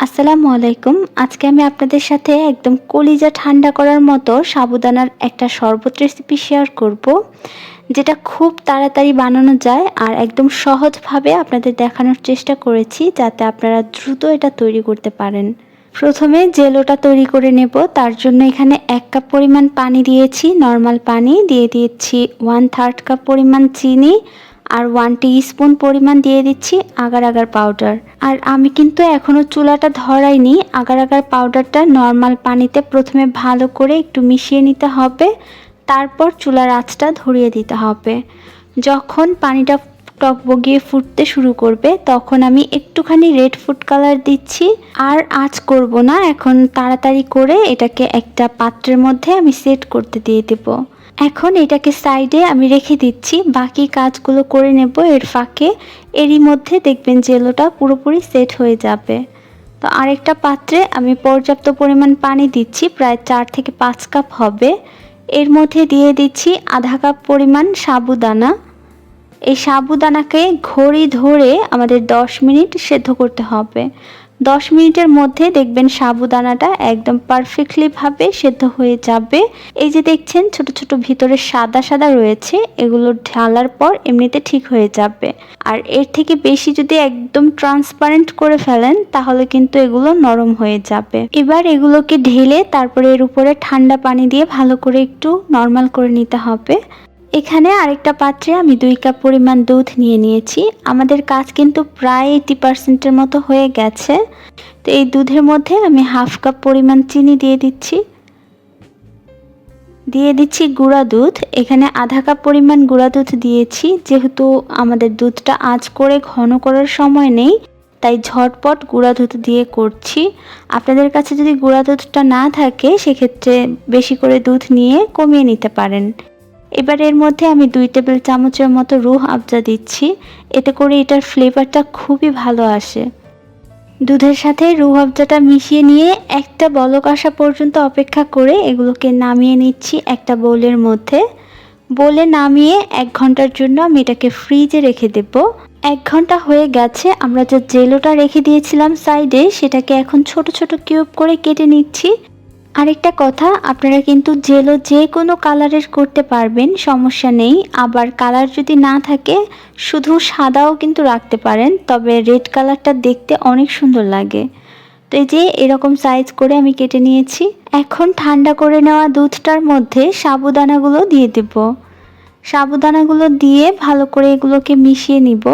আসসালামু আলাইকুম। আজকে আমি আপনাদের সাথে একদম কলিজা ঠান্ডা করার মতো সাবুদানার একটা শরবত রেসিপি শেয়ার করব, যেটা খুব তাড়াতাড়ি বানানো যায় আর একদম সহজভাবে আপনাদের দেখানোর চেষ্টা করেছি যাতে আপনারা দ্রুত এটা তৈরি করতে পারেন। প্রথমে জেলোটা তৈরি করে নেব, তার জন্য এখানে এক কাপ পরিমাণ পানি দিয়েছি নর্মাল পানি। দিয়ে দিয়েছি ওয়ান থার্ড কাপ পরিমাণ চিনি আর ওয়ান স্পুন পরিমাণ দিয়ে দিচ্ছি আগার আগার পাউডার আর আমি কিন্তু এখনও চুলাটা ধরাইনি আগার আগার পাউডারটা নর্মাল পানিতে প্রথমে ভালো করে একটু মিশিয়ে নিতে হবে, তারপর চুলার আঁচটা ধরিয়ে দিতে হবে। যখন পানিটা টকবগিয়ে ফুটতে শুরু করবে, তখন আমি একটুখানি রেড ফুড কালার দিচ্ছি। আর আঁচ করব না, এখন তাড়াতাড়ি করে এটাকে একটা পাত্রের মধ্যে আমি সেট করতে দিয়ে দেবো। এখন এটাকে সাইডে আমি রেখে দিচ্ছি। বাকি কাজগুলো করে নেব এর ফাঁকে। এরই মধ্যে দেখবেন জেলোটা পুরোপুরি সেট হয়ে যাবে। তো আরেকটা পাত্রে আমি পর্যাপ্ত পরিমাণ পানি দিচ্ছি, প্রায় চার থেকে পাঁচ কাপ হবে। এর মধ্যে দিয়ে দিচ্ছি আধা কাপ পরিমাণ সাবুদানা। এই সাবুদানাকে ঘড়ি ধরে আমাদের দশ মিনিট সেদ্ধ করতে হবে। দশ মিনিটের মধ্যে দেখবেন সাবুদানাটা একদম পারফেক্টলিভাবে সেদ্ধ হয়ে যাবে। এই যে দেখছেন, ছোট ছোট ভিতরে সাদা সাদা রয়েছে, এগুলো ঢালার পর এমনিতে ঠিক হয়ে যাবে। আর এর থেকে বেশি যদি একদম ট্রান্সপারেন্ট করে ফেলেন, তাহলে কিন্তু এগুলো নরম হয়ে যাবে। এবার এগুলোকে ঢেলে তারপরে এর উপরে ঠান্ডা পানি দিয়ে ভালো করে একটু নর্মাল করে নিতে হবে। এখানে আরেকটা পাত্রে আমি দুই কাপ পরিমাণ দুধ নিয়ে নিয়েছি। আমাদের কাজ কিন্তু প্রায় এইটি পার্সেন্টের মতো হয়ে গেছে। তো এই দুধের মধ্যে আমি হাফ কাপ পরিমাণ চিনি দিয়ে দিচ্ছি। দিয়ে দিচ্ছি গুঁড়া দুধ। এখানে আধা কাপ পরিমাণ গুঁড়া দুধ দিয়েছি। যেহেতু আমাদের দুধটা আঁচ করে ঘন করার সময় নেই, তাই ঝটপট গুঁড়া দুধ দিয়ে করছি। আপনাদের কাছে যদি গুঁড়া দুধটা না থাকে, সেক্ষেত্রে বেশি করে দুধ নিয়ে কমিয়ে নিতে পারেন। এবার এর মধ্যে আমি দুই টেবিল চামচের মতো রুহ আবজা দিচ্ছি। এতে করে এটার ফ্লেভারটা খুবই ভালো আসে। দুধের সাথে রুহ আবজাটা মিশিয়ে নিয়ে একটা বলক আসা পর্যন্ত অপেক্ষা করে এগুলোকে নামিয়ে নিচ্ছি একটা বোলের মধ্যে। বলে নামিয়ে এক ঘণ্টার জন্য আমি এটাকে ফ্রিজে রেখে দেব। এক ঘণ্টা হয়ে গেছে, আমরা যে জেলোটা রেখে দিয়েছিলাম সাইডে সেটাকে এখন ছোট ছোট কিউব করে কেটে নিচ্ছি। আরেকটা কথা, আপনারা কিন্তু জেলো যে কোনো কালারের করতে পারবেন, সমস্যা নেই। আবার কালার যদি না থাকে, শুধু সাদাও কিন্তু রাখতে পারেন, তবে রেড কালারটা দেখতে অনেক সুন্দর লাগে। তো এই যে, এরকম সাইজ করে আমি কেটে নিয়েছি। এখন ঠান্ডা করে নেওয়া দুধটার মধ্যে সাবুদানাগুলো দিয়ে দেব। সাবুদানাগুলো দিয়ে ভালো করে এগুলোকে মিশিয়ে নিব।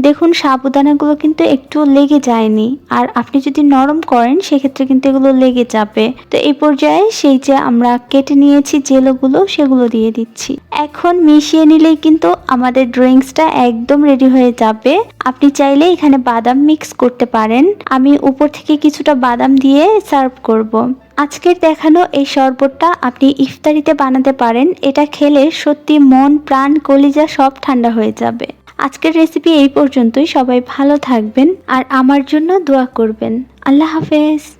দেখুন, সাবুদানাগুলো কিন্তু একটু লেগে যায়নি। আর আপনি যদি নরম করেন, সেক্ষেত্রে কিন্তু এগুলো লেগে যাবে। তো এই পর্যায়ে সেই যে আমরা কেটে নিয়েছি জেলোগুলো, সেগুলো দিয়ে দিচ্ছি। এখন মিশিয়ে নিলেই কিন্তু আমাদের ড্রিঙ্কসটা একদম রেডি হয়ে যাবে। আপনি চাইলে এখানে বাদাম মিক্স করতে পারেন। আমি উপর থেকে কিছুটা বাদাম দিয়ে সার্ভ করব। আজকের দেখানো এই শরবতটা আপনি ইফতারিতে বানাতে পারেন। এটা খেলে সত্যি মন, প্রাণ, কলিজা সব ঠান্ডা হয়ে যাবে। আজকের রেসিপি এই পর্যন্তই। সবাই ভালো থাকবেন আর আমার জন্য দোয়া করবেন। আল্লাহ হাফেজ।